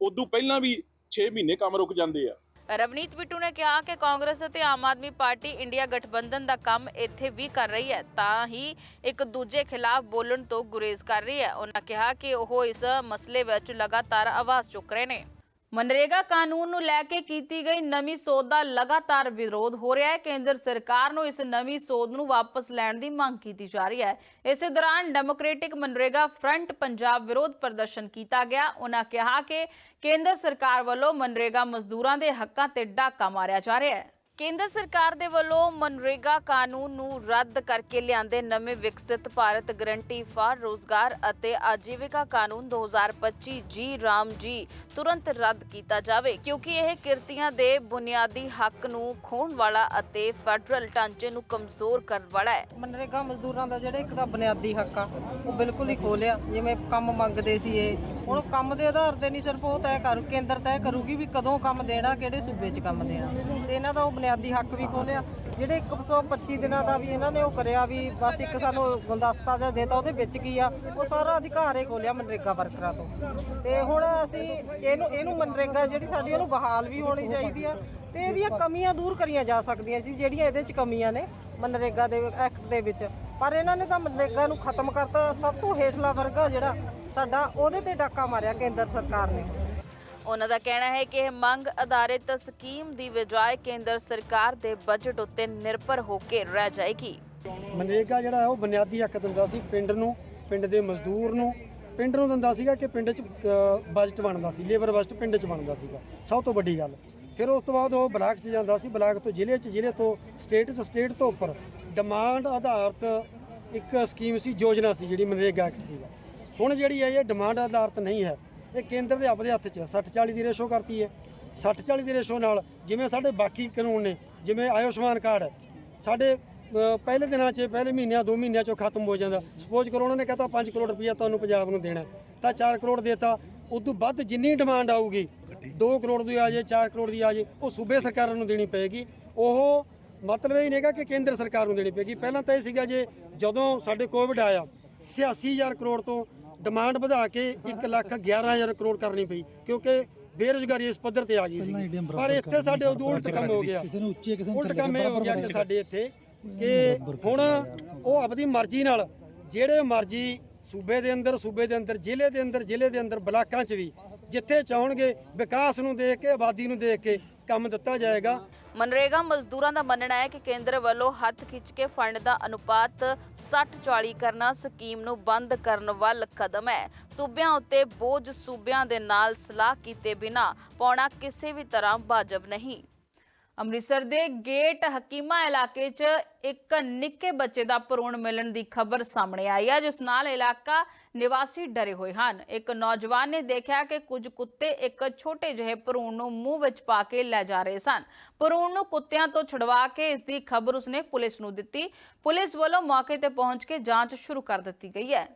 ਉਦੋਂ ਪਹਿਲਾਂ ਵੀ 6 ਮਹੀਨੇ ਕੰਮ ਰੁਕ ਜਾਂਦੇ ਆ। ਰਵਨੀਤ ਬਿੱਟੂ ਨੇ ਕਿਹਾ ਕਿ ਕਾਂਗਰਸ ਅਤੇ ਆਮ ਆਦਮੀ ਪਾਰਟੀ ਇੰਡੀਆ ਗਠਬੰਧਨ ਦਾ ਕੰਮ ਇੱਥੇ ਵੀ ਕਰ ਰਹੀ ਹੈ, ਤਾਂ ਹੀ ਇੱਕ ਦੂਜੇ ਖਿਲਾਫ ਬੋਲਣ ਤੋਂ ਗੁਰੇਜ਼ ਕਰ ਰਹੀ ਹੈ। ਉਹਨਾਂ ਕਿਹਾ ਕਿ ਉਹ ਇਸ ਮਸਲੇ ਵਿੱਚ ਲਗਾਤਾਰ ਆਵਾਜ਼ ਚੁੱਕ ਰਹੇ ਨੇ। ਮਨਰੇਗਾ ਕਾਨੂੰਨ ਨੂੰ ਲੈ ਕੇ ਕੀਤੀ ਗਈ ਨਵੀਂ ਸੋਧ ਦਾ ਲਗਾਤਾਰ ਵਿਰੋਧ ਹੋ ਰਿਹਾ ਹੈ। ਕੇਂਦਰ ਸਰਕਾਰ ਨੂੰ ਇਸ ਨਵੀਂ ਸੋਧ ਨੂੰ ਵਾਪਸ ਲੈਣ ਦੀ ਮੰਗ ਕੀਤੀ ਜਾ ਰਹੀ ਹੈ। ਇਸੇ ਦੌਰਾਨ ਡੈਮੋਕ੍ਰੈਟਿਕ ਮਨਰੇਗਾ ਫਰੰਟ ਪੰਜਾਬ ਵਿਰੋਧ ਪ੍ਰਦਰਸ਼ਨ ਕੀਤਾ ਗਿਆ। ਉਹਨਾਂ ਕਿਹਾ ਕਿ ਕੇਂਦਰ ਸਰਕਾਰ ਵੱਲੋਂ ਮਨਰੇਗਾ ਮਜ਼ਦੂਰਾਂ ਦੇ ਹੱਕਾਂ ਤੇ ਡਾਕਾ ਮਾਰਿਆ ਜਾ ਰਿਹਾ ਹੈ। ਕੇਂਦਰ ਸਰਕਾਰ ਦੇ ਵੱਲੋਂ ਮਨਰੇਗਾ ਕਾਨੂੰਨ ਨੂੰ ਰੱਦ ਕਰਕੇ ਲਿਆਂਦੇ ਨਵੇਂ ਵਿਕਸਿਤ ਭਾਰਤ ਗਰੰਟੀ ਫਾਰ ਰੋਜ਼ਗਾਰ ਅਤੇ ਆਜੀਵਿਕਾ ਕਾਨੂੰਨ 2025 ਜੀ ਰਾਮ ਜੀ ਤੁਰੰਤ ਰੱਦ ਕੀਤਾ ਜਾਵੇ, ਕਿਉਂਕਿ ਇਹ ਕਿਰਤੀਆਂ ਦੇ ਬੁਨਿਆਦੀ ਹੱਕ ਨੂੰ ਖੋਹਣ ਵਾਲਾ ਅਤੇ ਫੈਡਰਲ ਢਾਂਚੇ ਨੂੰ ਕਮਜ਼ੋਰ ਕਰਨ ਵਾਲਾ ਹੈ। ਮਨਰੇਗਾ ਮਜ਼ਦੂਰਾਂ ਦਾ ਜਿਹੜਾ ਇੱਕ ਤਾਂ ਬੁਨਿਆਦੀ ਹੱਕ ਆ, ਉਹ ਬਿਲਕੁਲ ਹੀ ਖੋਲਿਆ ਜਿਵੇਂ ਕੰਮ ਮੰਗਦੇ ਸੀ ਇਹ ਹੁਣ ਕੰਮ ਦੇ ਆਧਾਰ ਤੇ ਨਹੀਂ, ਸਿਰਫ ਉਹ ਤੈਅ ਕਰ, ਕੇਂਦਰ ਤੈਅ ਕਰੂਗੀ ਵੀ ਕਦੋਂ ਕੰਮ ਦੇਣਾ, ਕਿਹੜੇ ਸੂਬੇ 'ਚ ਕੰਮ ਦੇਣਾ। ਤੇ ਇਹਨਾਂ ਦਾ ਉਹ ਬੁਨਿਆਦੀ ਹੱਕ ਵੀ ਖੋਲਿਆ। ਜਿਹੜੇ 125 ਦਿਨਾਂ ਦਾ ਵੀ ਇਹਨਾਂ ਨੇ ਉਹ ਕਰਿਆ ਵੀ ਬਸ ਇੱਕ ਸਾਨੂੰ ਗੁਲਦਸਤਾ ਜਿਹਾ ਦੇਤਾ, ਉਹਦੇ ਵਿੱਚ ਕੀ ਆ? ਉਹ ਸਾਰਾ ਅਧਿਕਾਰ ਹੀ ਖੋਲਿਆ ਮਨਰੇਗਾ ਵਰਕਰਾਂ ਤੋਂ। ਤੇ ਹੁਣ ਅਸੀਂ ਇਹਨੂੰ ਇਹਨੂੰ ਮਨਰੇਗਾ ਜਿਹੜੀ ਸਾਡੀ, ਉਹਨੂੰ ਬਹਾਲ ਵੀ ਹੋਣੀ ਚਾਹੀਦੀ ਆ। ਤੇ ਇਹਦੀਆਂ ਕਮੀਆਂ ਦੂਰ ਕਰੀਆਂ ਜਾ ਸਕਦੀਆਂ ਸੀ, ਜਿਹੜੀਆਂ ਇਹਦੇ 'ਚ ਕਮੀਆਂ ਨੇ ਮਨਰੇਗਾ ਦੇ ਐਕਟ ਦੇ ਵਿੱਚ। ਪਰ ਇਹਨਾਂ ਨੇ ਤਾਂ ਮਨਰੇਗਾ ਨੂੰ ਖਤਮ ਕਰਤਾ। ਸਭ ਤੋਂ ਹੇਠਲਾ ਵਰਗਾ ਜਿਹੜਾ ਸਾਡਾ ਉਹਦੇ ਤੇ ਡਾਕਾ ਮਾਰਿਆ ਕੇਂਦਰ ਸਰਕਾਰ ਨੇ। ਉਹਨਾਂ ਦਾ ਕਹਿਣਾ ਹੈ ਕਿ ਇਹ ਮੰਗ ਆਧਾਰਿਤ ਸਕੀਮ ਦੀ ਬਜਾਏ ਕੇਂਦਰ ਸਰਕਾਰ ਦੇ ਬਜਟ ਉੱਤੇ ਨਿਰਭਰ ਹੋ ਕੇ ਰਹਿ ਜਾਏਗੀ। ਮਨਰੇਗਾ ਜਿਹੜਾ ਹੈ ਉਹ ਬੁਨਿਆਦੀ ਹੱਕ ਦਿੰਦਾ ਸੀ ਪਿੰਡ ਨੂੰ ਪਿੰਡ ਦੇ ਮਜ਼ਦੂਰ ਨੂੰ। ਪਿੰਡ ਨੂੰ ਦਿੰਦਾ ਸੀਗਾ ਕਿ ਪਿੰਡ 'ਚ ਬਜਟ ਬਣਦਾ ਸੀ ਲੇਬਰ ਬਜਟ ਪਿੰਡ 'ਚ ਬਣਦਾ ਸੀਗਾ ਸਭ ਤੋਂ ਵੱਡੀ ਗੱਲ। ਫਿਰ ਉਸ ਤੋਂ ਬਾਅਦ ਉਹ ਬਲਾਕ 'ਚ ਜਾਂਦਾ ਸੀ ਬਲਾਕ ਤੋਂ ਜ਼ਿਲ੍ਹੇ 'ਚ ਜ਼ਿਲ੍ਹੇ ਤੋਂ ਸਟੇਟ 'ਚ ਸਟੇਟ ਤੋਂ ਉੱਪਰ। ਡਿਮਾਂਡ ਆਧਾਰਿਤ ਇੱਕ ਸਕੀਮ ਸੀ ਯੋਜਨਾ ਸੀ ਜਿਹੜੀ ਮਨਰੇਗਾ ਐਕਟ ਸੀਗਾ। ਹੁਣ ਜਿਹੜੀ ਹੈ, ਇਹ ਡਿਮਾਂਡ ਆਧਾਰਿਤ ਨਹੀਂ ਹੈ। ਇਹ ਕੇਂਦਰ ਦੇ ਆਪਦੇ ਹੱਥ 'ਚ ਹੈ। 60 40 ਦੀ ਰੇਸ਼ੋ ਕਰਤੀ ਹੈ। 60 40 ਦੀ ਰੇਸ਼ੋ ਨਾਲ ਜਿਵੇਂ ਸਾਡੇ ਬਾਕੀ ਕਾਨੂੰਨ ਨੇ, ਜਿਵੇਂ ਆਯੁਸ਼ਮਾਨ ਕਾਰਡ ਹੈ, ਸਾਡੇ ਪਹਿਲੇ ਦਿਨਾਂ 'ਚ, ਪਹਿਲੇ ਮਹੀਨਿਆਂ, ਦੋ ਮਹੀਨਿਆਂ 'ਚੋਂ ਖਤਮ ਹੋ ਜਾਂਦਾ। ਸਪੋਜ਼ ਕਰੋ ਉਹਨਾਂ ਨੇ ਕਹਤਾ 5 ਕਰੋੜ ਰੁਪਇਆ ਤੁਹਾਨੂੰ ਪੰਜਾਬ ਨੂੰ ਦੇਣਾ ਤਾਂ 4 ਕਰੋੜ ਦੇਤਾ। ਉਦੋਂ ਵੱਧ ਜਿੰਨੀ ਡਿਮਾਂਡ ਆਊਗੀ 2 ਕਰੋੜ ਦੀ ਆ ਜੇ 4 ਕਰੋੜ ਦੀ ਆ ਜੇ ਉਹ ਸੂਬੇ ਸਰਕਾਰਾਂ ਨੂੰ ਦੇਣੀ ਪਏਗੀ। ਉਹ ਮਤਲਬ ਇਹ ਨਹੀਂਗਾ ਕਿ ਕੇਂਦਰ ਸਰਕਾਰ ਨੂੰ ਦੇਣੀ ਪਏਗੀ। ਪਹਿਲਾਂ ਤਾਂ ਇਹ ਸੀਗਾ ਜੇ ਜਦੋਂ ਸਾਡੇ ਕੋਵਿਡ ਆਇਆ 86000 ਕਰੋੜ ਤੋਂ ਡਿਮਾਂਡ ਵਧਾ ਕੇ 1 ਲੱਖ 11000 ਕਰੋੜ ਕਰਨੀ ਪਈ ਕਿਉਂਕਿ ਬੇਰੁਜ਼ਗਾਰੀ ਇਸ ਪੱਧਰ ਤੇ ਆ ਗਈ ਸੀ ਪਰ ਇੱਥੇ ਸਾਡੇ ਉਦੋਂ ਉਲਟ ਕੰਮ ਹੋ ਗਿਆ। ਉਲਟ ਕੰਮ ਇਹ ਹੋ ਗਿਆ ਕਿ ਸਾਡੇ ਇੱਥੇ ਕਿ ਹੁਣ ਉਹ ਆਪਣੀ ਮਰਜ਼ੀ ਨਾਲ ਜਿਹੜੇ ਮਰਜ਼ੀ ਸੂਬੇ ਦੇ ਅੰਦਰ ਸੂਬੇ ਦੇ ਅੰਦਰ ਜ਼ਿਲ੍ਹੇ ਦੇ ਅੰਦਰ ਜ਼ਿਲ੍ਹੇ ਦੇ ਅੰਦਰ ਬਲਾਕਾਂ 'ਚ ਵੀ ਜਿੱਥੇ ਚਾਹਣਗੇ ਵਿਕਾਸ ਨੂੰ ਦੇਖ ਕੇ ਆਬਾਦੀ ਨੂੰ ਦੇਖ ਕੇ ਕੰਮ ਦਿੱਤਾ ਜਾਏਗਾ। ਮਨਰੇਗਾ ਮਜ਼ਦੂਰਾਂ ਦਾ ਮੰਨਣਾ ਹੈ ਕਿ ਕੇਂਦਰ ਵੱਲੋਂ ਹੱਥ ਖਿੱਚ ਕੇ ਫੰਡ ਦਾ ਅਨੁਪਾਤ 60-40 ਕਰਨਾ ਸਕੀਮ ਨੂੰ ਬੰਦ ਕਰਨ ਵੱਲ ਕਦਮ ਹੈ। ਸੂਬਿਆਂ ਉੱਤੇ ਬੋਝ ਸੂਬਿਆਂ ਦੇ ਨਾਲ ਸਲਾਹ ਕੀਤੇ ਬਿਨਾ ਪਾਉਣਾ ਕਿਸੇ ਵੀ ਤਰ੍ਹਾਂ ਵਾਜਬ ਨਹੀਂ। ਅੰਮ੍ਰਿਤਸਰ ਦੇ ਗੇਟ ਹਕੀਮਾ ਇਲਾਕੇ 'ਚ ਇੱਕ ਨਿੱਕੇ ਬੱਚੇ ਦਾ ਭਰੂਣ ਮਿਲਣ ਦੀ ਖਬਰ ਸਾਹਮਣੇ ਆਈ ਹੈ, ਜਿਸ ਨਾਲ ਇਲਾਕਾ ਨਿਵਾਸੀ ਡਰੇ ਹੋਏ ਹਨ। ਇੱਕ ਨੌਜਵਾਨ ਨੇ ਦੇਖਿਆ ਕਿ ਕੁਝ ਕੁੱਤੇ ਇੱਕ ਛੋਟੇ ਜਿਹੇ ਭਰੂਣ ਨੂੰ ਮੂੰਹ ਵਿੱਚ ਪਾ ਕੇ ਲੈ ਜਾ ਰਹੇ ਸਨ। ਭਰੂਣ ਨੂੰ ਕੁੱਤਿਆਂ ਤੋਂ ਛੁਡਵਾ ਕੇ ਇਸ ਦੀ ਖਬਰ ਉਸਨੇ ਪੁਲਿਸ ਨੂੰ ਦਿੱਤੀ। ਪੁਲਿਸ ਵੱਲੋਂ ਮੌਕੇ ਤੇ ਪਹੁੰਚ ਕੇ ਜਾਂਚ ਸ਼ੁਰੂ ਕਰ ਦਿੱਤੀ ਗਈ ਹੈ।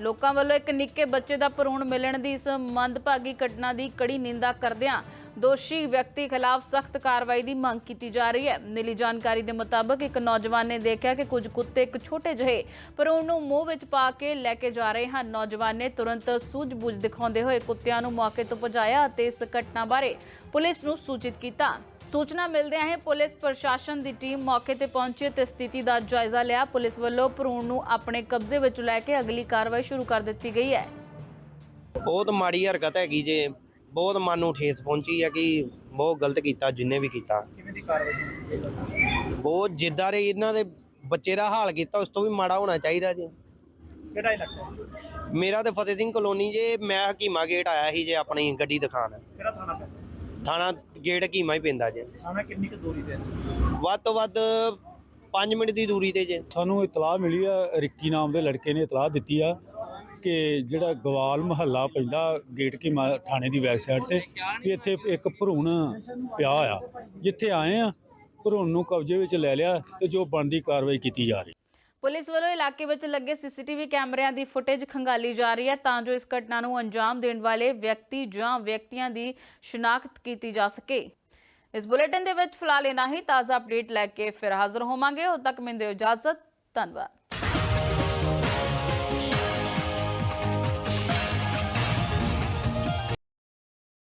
ਲੋਕਾਂ ਵੱਲੋਂ ਇੱਕ ਨਿੱਕੇ ਬੱਚੇ ਦਾ ਭਰੂਣ ਮਿਲਣ ਦੀ ਇਸ ਮੰਦਭਾਗੀ ਘਟਨਾ ਦੀ ਕੜੀ ਨਿੰਦਾ ਕਰਦਿਆਂ ਦੋਸ਼ੀ ਵਿਅਕਤੀ ਖਿਲਾਫ ਸਖਤ ਕਾਰਵਾਈ ਦੀ ਮੰਗ ਕੀਤੀ ਜਾ ਰਹੀ ਹੈ। ਮਿਲੀ ਜਾਣਕਾਰੀ ਦੇ ਮੁਤਾਬਕ ਇੱਕ ਨੌਜਵਾਨ ਨੇ ਦੇਖਿਆ ਕਿ ਕੁਝ ਕੁੱਤੇ ਇੱਕ ਛੋਟੇ ਜਿਹੇ ਭਰੂਣ ਨੂੰ ਮੂੰਹ ਵਿੱਚ ਪਾ ਕੇ ਲੈ ਕੇ ਜਾ ਰਹੇ ਹਨ। ਨੌਜਵਾਨ ਨੇ ਤੁਰੰਤ ਸੂਝ-ਬੂਝ ਦਿਖਾਉਂਦੇ ਹੋਏ ਕੁੱਤਿਆਂ ਨੂੰ ਮੌਕੇ ਤੋਂ ਭਜਾਇਆ ਅਤੇ ਇਸ ਘਟਨਾ ਬਾਰੇ ਪੁਲਿਸ ਨੂੰ ਸੂਚਿਤ ਕੀਤਾ। ਸੂਚਨਾ ਮਿਲਦਿਆਂ ਹੀ ਪੁਲਿਸ ਪ੍ਰਸ਼ਾਸਨ ਦੀ ਟੀਮ ਮੌਕੇ ਤੇ ਪਹੁੰਚੀ ਤੇ ਸਥਿਤੀ ਦਾ ਜਾਇਜ਼ਾ ਲਿਆ। ਪੁਲਿਸ ਵੱਲੋਂ ਭਰੂਣ ਨੂੰ ਆਪਣੇ ਕਬਜ਼ੇ ਵਿੱਚ ਲੈ ਕੇ ਅਗਲੀ ਕਾਰਵਾਈ ਸ਼ੁਰੂ ਕਰ ਦਿੱਤੀ ਗਈ ਹੈ। ਬਹੁਤ ਮਾੜੀ ਹਰਕਤ ਹੈਗੀ ਜੇ। ਬਹੁਤ ਮਨ ਨੂੰ ਠੇਸ ਪਹੁੰਚੀ ਹੈ ਕਿ ਬਹੁਤ ਗਲਤ ਕੀਤਾ ਜਿੰਨੇ ਵੀ ਕੀਤਾ। ਕਿਵੇਂ ਦੀ ਕਾਰਵਾਈ ਬਹੁਤ ਜਿੱਦਾਂ ਦੇ ਇਹਨਾਂ ਦੇ ਬੱਚੇ ਦਾ ਹਾਲ ਕੀਤਾ ਉਸ ਤੋਂ ਵੀ ਮਾੜਾ ਹੋਣਾ ਚਾਹੀਦਾ ਜੀ। ਕਿਹੜਾ ਇਲਾਕਾ? ਮੇਰਾ ਤੇ ਫਤਿਹ ਸਿੰਘ ਕਲੋਨੀ ਜੇ ਮੈਂ ਹਕੀਮਾ ਗੇਟ ਆਇਆ ਸੀ ਜੇ ਆਪਣੀ ਗੱਡੀ ਦਿਖਾਣ ਕਿਹੜਾ ਥਾਣਾ ਪੈਂਦਾ? ਥਾਣਾ ਗੇਟ ਹਕੀਮਾ ਹੀ ਪੈਂਦਾ ਜੇ। ਥਾਣਾ ਕਿੰਨੀ ਕੁ ਦੂਰੀ ਤੇ ਹੈ? ਵੱਧ ਤੋਂ ਵੱਧ 5 ਮਿੰਟ ਦੀ ਦੂਰੀ ਤੇ ਜੇ। ਸਾਨੂੰ ਇਤਲਾਹ ਮਿਲੀ ਆ ਰਿੱਕੀ ਨਾਮ ਦੇ ਲੜਕੇ ਨੇ ਇਤਲਾਹ ਦਿੱਤੀ ਆ ਕਿ ਜਿਹੜਾ ਗਵਾਲ ਮਹੱਲਾ ਪੈਂਦਾ ਗੇਟ ਕੀ ਮਾ- ਥਾਣੇ ਦੀ ਬੈਕ ਸਾਈਡ ਤੇ ਵੀ ਇੱਥੇ ਇੱਕ ਭਰੂਣ ਪਿਆ ਆ। ਜਿੱਥੇ ਆਏ ਆ ਭਰੂਣ ਨੂੰ ਕਬਜ਼ੇ ਵਿੱਚ ਲੈ ਲਿਆ ਤੇ ਜੋ ਬਣਦੀ ਕਾਰਵਾਈ ਕੀਤੀ ਜਾ ਰਹੀ। ਪੁਲਿਸ ਵੱਲੋਂ ਇਲਾਕੇ ਵਿੱਚ ਲੱਗੇ ਸੀਸੀਟੀਵੀ ਕੈਮਰਿਆਂ ਦੀ ਫੁਟੇਜ ਖੰਗਾਲੀ ਜਾ ਰਹੀ ਹੈ ਤਾਂ ਜੋ ਇਸ ਘਟਨਾ ਨੂੰ ਅੰਜਾਮ ਦੇਣ ਵਾਲੇ ਵਿਅਕਤੀ ਜਾਂ ਵਿਅਕਤੀਆਂ ਦੀ ਸ਼ਨਾਖਤ ਕੀਤੀ ਜਾ ਸਕੇ। ਇਸ ਬੁਲੇਟਿਨ ਦੇ ਵਿੱਚ ਫਿਲਹਾਲ ਇਨਾ ਹੀ। ਤਾਜ਼ਾ ਅਪਡੇਟ ਲੈ ਕੇ ਫਿਰ ਹਾਜ਼ਰ ਹੋਵਾਂਗੇ। ਉਦੋਂ ਤੱਕ ਮੈਨੂੰ ਦਿਓ ਇਜਾਜ਼ਤ। ਧੰਨਵਾਦ।